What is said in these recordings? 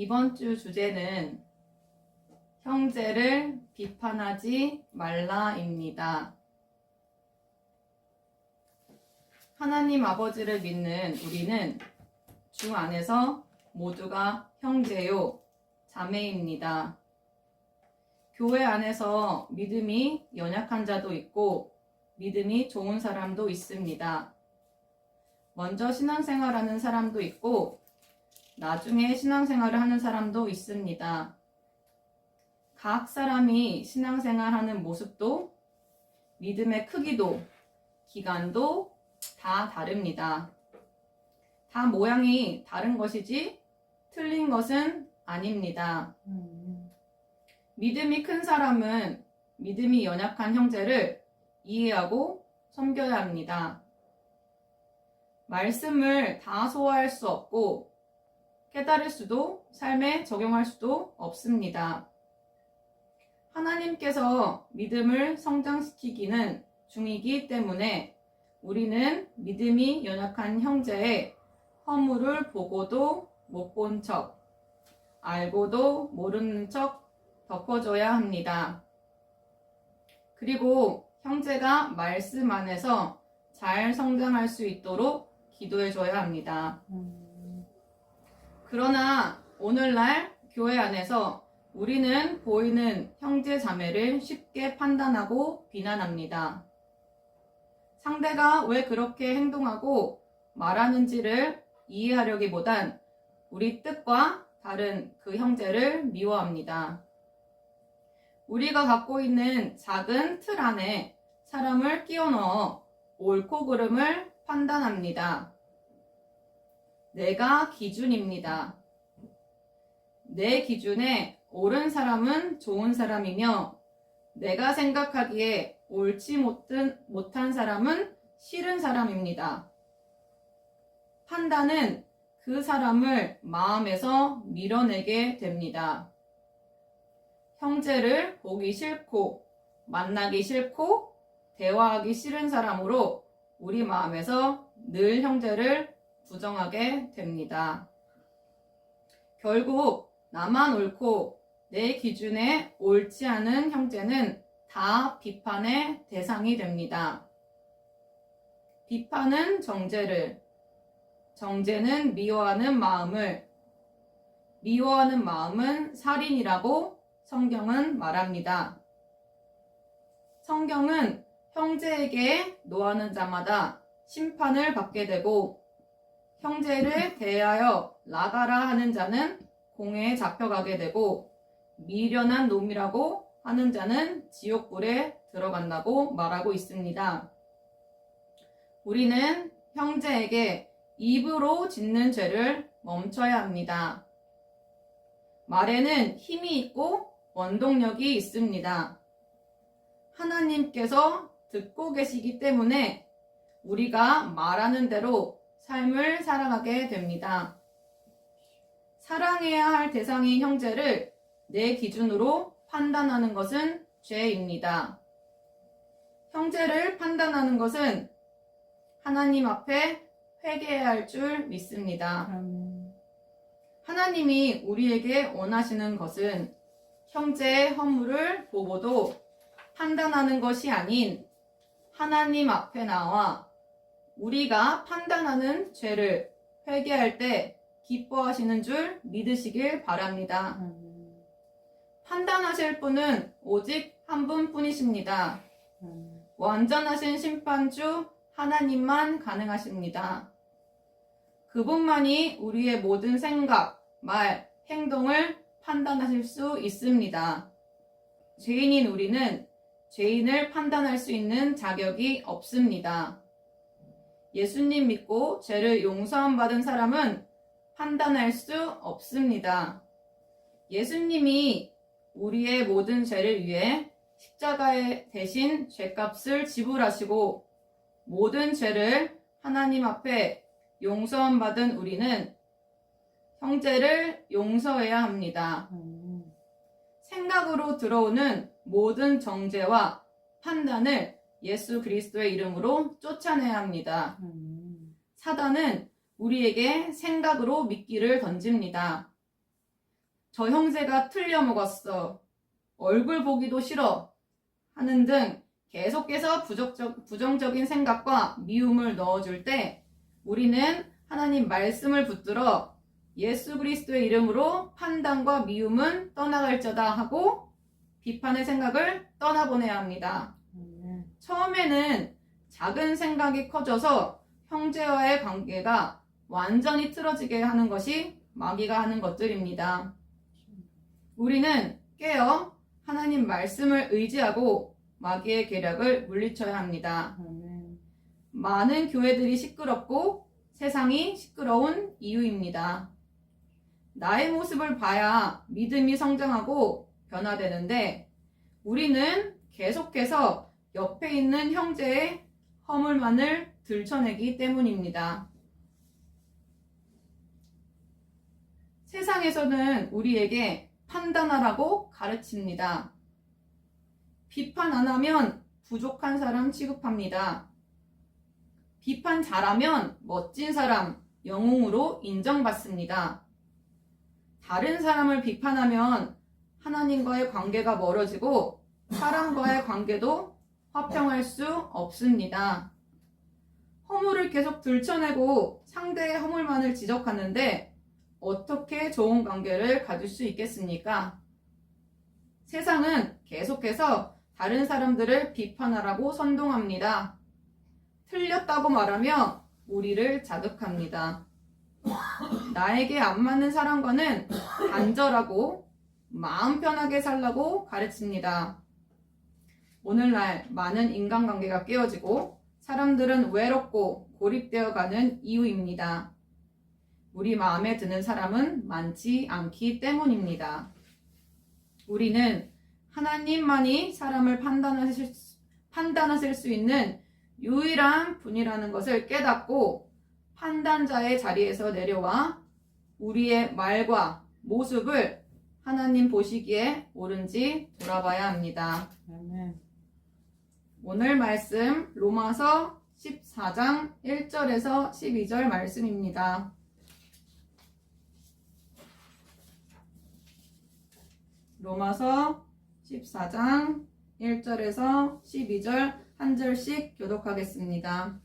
이번 주 주제는 형제를 비판하지 말라입니다. 하나님 아버지를 믿는 우리는 주 안에서 모두가 형제요, 자매입니다. 교회 안에서 믿음이 연약한 자도 있고 믿음이 좋은 사람도 있습니다. 먼저 신앙생활하는 사람도 있고 나중에 신앙생활을 하는 사람도 있습니다. 각 사람이 신앙생활 하는 모습도 믿음의 크기도 기간도 다 다릅니다. 다 모양이 다른 것이지 틀린 것은 아닙니다. 믿음이 큰 사람은 믿음이 연약한 형제를 이해하고 섬겨야 합니다. 말씀을 다 소화할 수 없고 깨달을 수도 삶에 적용할 수도 없습니다. 하나님께서 믿음을 성장시키기는 중이기 때문에 우리는 믿음이 연약한 형제의 허물을 보고도 못 본 척, 알고도 모르는 척 덮어줘야 합니다. 그리고 형제가 말씀 안에서 잘 성장할 수 있도록 기도해줘야 합니다. 그러나 오늘날 교회 안에서 우리는 보이는 형제 자매를 쉽게 판단하고 비난합니다. 상대가 왜 그렇게 행동하고 말하는지를 이해하려기보단 우리 뜻과 다른 그 형제를 미워합니다. 우리가 갖고 있는 작은 틀 안에 사람을 끼워 넣어 옳고 그름을 판단합니다. 내가 기준입니다. 내 기준에 옳은 사람은 좋은 사람이며 내가 생각하기에 옳지 못한, 못한 사람은 싫은 사람입니다. 판단은 그 사람을 마음에서 밀어내게 됩니다. 형제를 보기 싫고 만나기 싫고 대화하기 싫은 사람으로 우리 마음에서 늘 형제를 부정하게 됩니다. 결국 나만 옳고 내 기준에 옳지 않은 형제는 다 비판의 대상이 됩니다. 비판은 정죄를, 정죄는 미워하는 마음을, 미워하는 마음은 살인이라고 성경은 말합니다. 성경은 형제에게 노하는 자마다 심판을 받게 되고 형제를 대하여 나가라 하는 자는 공회에 잡혀가게 되고 미련한 놈이라고 하는 자는 지옥불에 들어간다고 말하고 있습니다. 우리는 형제에게 입으로 짓는 죄를 멈춰야 합니다. 말에는 힘이 있고 원동력이 있습니다. 하나님께서 듣고 계시기 때문에 우리가 말하는 대로 삶을 살아가게 됩니다. 사랑해야 할 대상인 형제를 내 기준으로 판단하는 것은 죄입니다. 형제를 판단하는 것은 하나님 앞에 회개해야 할 줄 믿습니다. 하나님이 우리에게 원하시는 것은 형제의 허물을 보고도 판단하는 것이 아닌 하나님 앞에 나와 우리가 판단하는 죄를 회개할 때 기뻐하시는 줄 믿으시길 바랍니다. 판단하실 분은 오직 한 분뿐이십니다. 완전하신 심판주 하나님만 가능하십니다. 그분만이 우리의 모든 생각, 말, 행동을 판단하실 수 있습니다. 죄인인 우리는 죄인을 판단할 수 있는 자격이 없습니다. 예수님 믿고 죄를 용서함 받은 사람은 판단할 수 없습니다. 예수님이 우리의 모든 죄를 위해 십자가에 대신 죄값을 지불하시고 모든 죄를 하나님 앞에 용서함 받은 우리는 형제를 용서해야 합니다. 생각으로 들어오는 모든 정죄와 판단을 예수 그리스도의 이름으로 쫓아내야 합니다. 사단은 우리에게 생각으로 미끼를 던집니다. 저 형제가 틀려 먹었어. 얼굴 보기도 싫어. 하는 등 계속해서 부정적, 부정적인 생각과 미움을 넣어줄 때 우리는 하나님 말씀을 붙들어 예수 그리스도의 이름으로 판단과 미움은 떠나갈저다 하고 비판의 생각을 떠나보내야 합니다. 처음에는 작은 생각이 커져서 형제와의 관계가 완전히 틀어지게 하는 것이 마귀가 하는 것들입니다. 우리는 깨어 하나님 말씀을 의지하고 마귀의 계략을 물리쳐야 합니다. 많은 교회들이 시끄럽고 세상이 시끄러운 이유입니다. 나의 모습을 봐야 믿음이 성장하고 변화되는데 우리는 계속해서 옆에 있는 형제의 허물만을 들춰내기 때문입니다. 세상에서는 우리에게 판단하라고 가르칩니다. 비판 안 하면 부족한 사람 취급합니다. 비판 잘하면 멋진 사람, 영웅으로 인정받습니다. 다른 사람을 비판하면 하나님과의 관계가 멀어지고 사람과의 관계도 화평할 수 없습니다. 허물을 계속 들춰내고 상대의 허물만을 지적하는데 어떻게 좋은 관계를 가질 수 있겠습니까? 세상은 계속해서 다른 사람들을 비판하라고 선동합니다. 틀렸다고 말하며 우리를 자극합니다. 나에게 안 맞는 사람과는 간절하고 마음 편하게 살라고 가르칩니다. 오늘날 많은 인간관계가 깨어지고 사람들은 외롭고 고립되어 가는 이유입니다. 우리 마음에 드는 사람은 많지 않기 때문입니다. 우리는 하나님만이 사람을 판단하실, 수- 판단하실 수 있는 유일한 분이라는 것을 깨닫고 판단자의 자리에서 내려와 우리의 말과 모습을 하나님 보시기에 옳은지 돌아봐야 합니다. 아멘. 오늘 말씀 로마서 14장 1절에서 12절 말씀입니다. 로마서 14장 1절에서 12절 한 절씩 교독하겠습니다.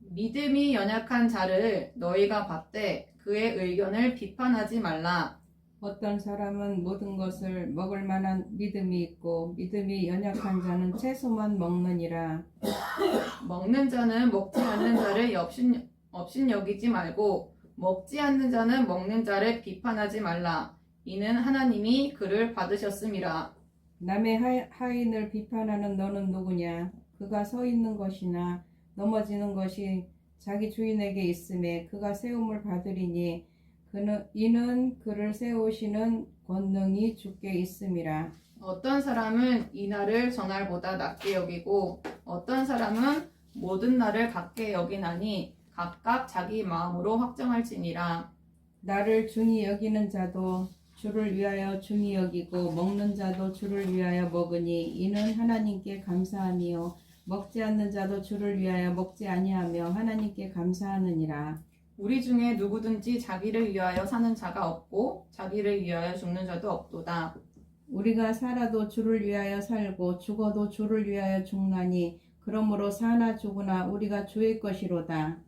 믿음이 연약한 자를 너희가 봤되 그의 의견을 비판하지 말라. 어떤 사람은 모든 것을 먹을 만한 믿음이 있고 믿음이 연약한 자는 채소만 먹느니라. 먹는 자는 먹지 않는 자를 업신, 업신 여기지 말고 먹지 않는 자는 먹는 자를 비판하지 말라. 이는 하나님이 그를 받으셨음이라. 남의 하- 하인을 비판하는 너는 누구냐? 그가 서 있는 것이나 넘어지는 것이 자기 주인에게 있음에 그가 세움을 받으리니 그는 이는 그를 세우시는 권능이 주께 있음이라. 어떤 사람은 이 날을 전날보다 낮게 여기고 어떤 사람은 모든 날을 같게 여기나니 각각 자기 마음으로 확정할지니라. 나를 중히 여기는 자도 주를 위하여 중히 여기고 먹는 자도 주를 위하여 먹으니 이는 하나님께 감사함이요 먹지 않는 자도 주를 위하여 먹지 아니하며 하나님께 감사하느니라. 우리 중에 누구든지 자기를 위하여 사는 자가 없고 자기를 위하여 죽는 자도 없도다. 우리가 살아도 주를 위하여 살고 죽어도 주를 위하여 죽나니 그러므로 사나 죽으나 우리가 주의 것이로다.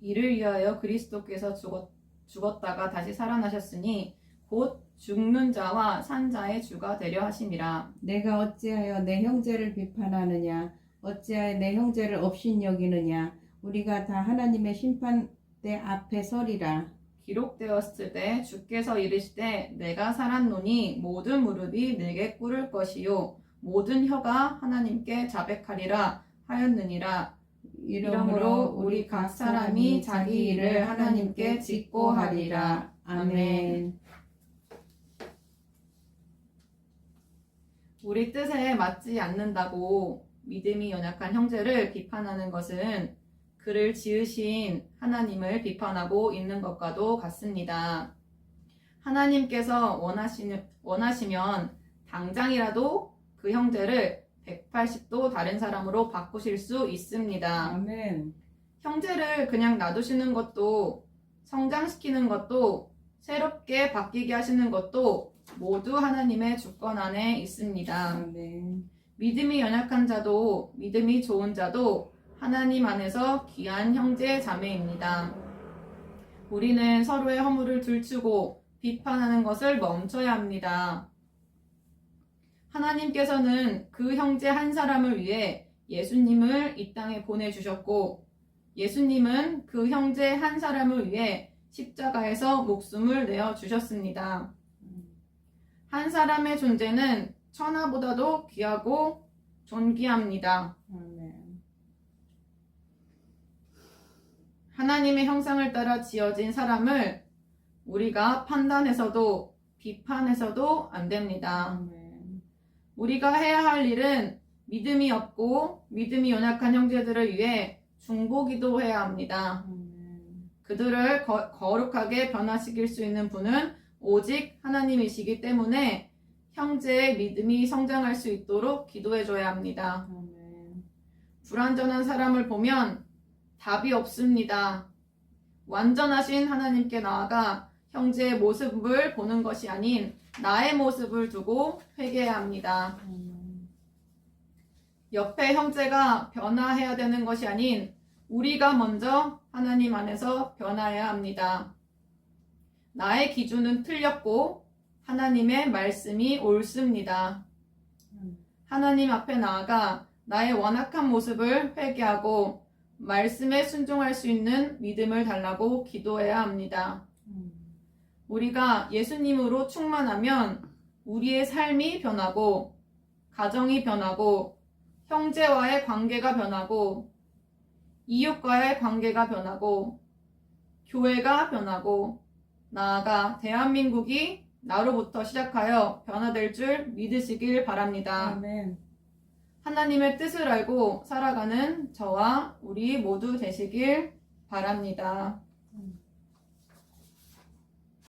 이를 위하여 그리스도께서 죽었, 죽었다가 다시 살아나셨으니 곧 죽는 자와 산 자의 주가 되려 하심이라. 내가 어찌하여 내 형제를 비판하느냐 어찌하여 내 형제를 업신 여기느냐 우리가 다 하나님의 심판 대 앞에 서리라. 기록되었을 때 주께서 이르시되 내가 살았노니 모든 무릎이 내게 꿇을 것이요 모든 혀가 하나님께 자백하리라 하였느니라. 이러므로 우리 각 사람이 자기 일을 하나님께 짓고 하리라. 아멘. 우리 뜻에 맞지 않는다고 믿음이 연약한 형제를 비판하는 것은 그를 지으신 하나님을 비판하고 있는 것과도 같습니다. 하나님께서 원하시는, 원하시면 당장이라도 그 형제를 180도 다른 사람으로 바꾸실 수 있습니다. 아멘. 형제를 그냥 놔두시는 것도 성장시키는 것도 새롭게 바뀌게 하시는 것도 모두 하나님의 주권 안에 있습니다. 아멘. 믿음이 연약한 자도 믿음이 좋은 자도 하나님 안에서 귀한 형제 자매입니다. 우리는 서로의 허물을 들추고 비판하는 것을 멈춰야 합니다. 하나님께서는 그 형제 한 사람을 위해 예수님을 이 땅에 보내주셨고, 예수님은 그 형제 한 사람을 위해 십자가에서 목숨을 내어 주셨습니다. 한 사람의 존재는 천하보다도 귀하고 존귀합니다. 아멘. 하나님의 형상을 따라 지어진 사람을 우리가 판단해서도 비판해서도 안 됩니다. 우리가 해야 할 일은 믿음이 없고 믿음이 연약한 형제들을 위해 중보기도 해야 합니다. 그들을 거, 거룩하게 변화시킬 수 있는 분은 오직 하나님이시기 때문에 형제의 믿음이 성장할 수 있도록 기도해 줘야 합니다. 불완전한 사람을 보면 답이 없습니다. 완전하신 하나님께 나아가 형제의 모습을 보는 것이 아닌 나의 모습을 두고 회개해야 합니다. 옆에 형제가 변화해야 되는 것이 아닌 우리가 먼저 하나님 안에서 변화해야 합니다. 나의 기준은 틀렸고 하나님의 말씀이 옳습니다. 하나님 앞에 나아가 나의 완악한 모습을 회개하고 말씀에 순종할 수 있는 믿음을 달라고 기도해야 합니다. 음. 우리가 예수님으로 충만하면 우리의 삶이 변하고 가정이 변하고 형제와의 관계가 변하고 이웃과의 관계가 변하고 교회가 변하고 나아가 대한민국이 나로부터 시작하여 변화될 줄 믿으시길 바랍니다. 아멘. 하나님의 뜻을 알고 살아가는 저와 우리 모두 되시길 바랍니다.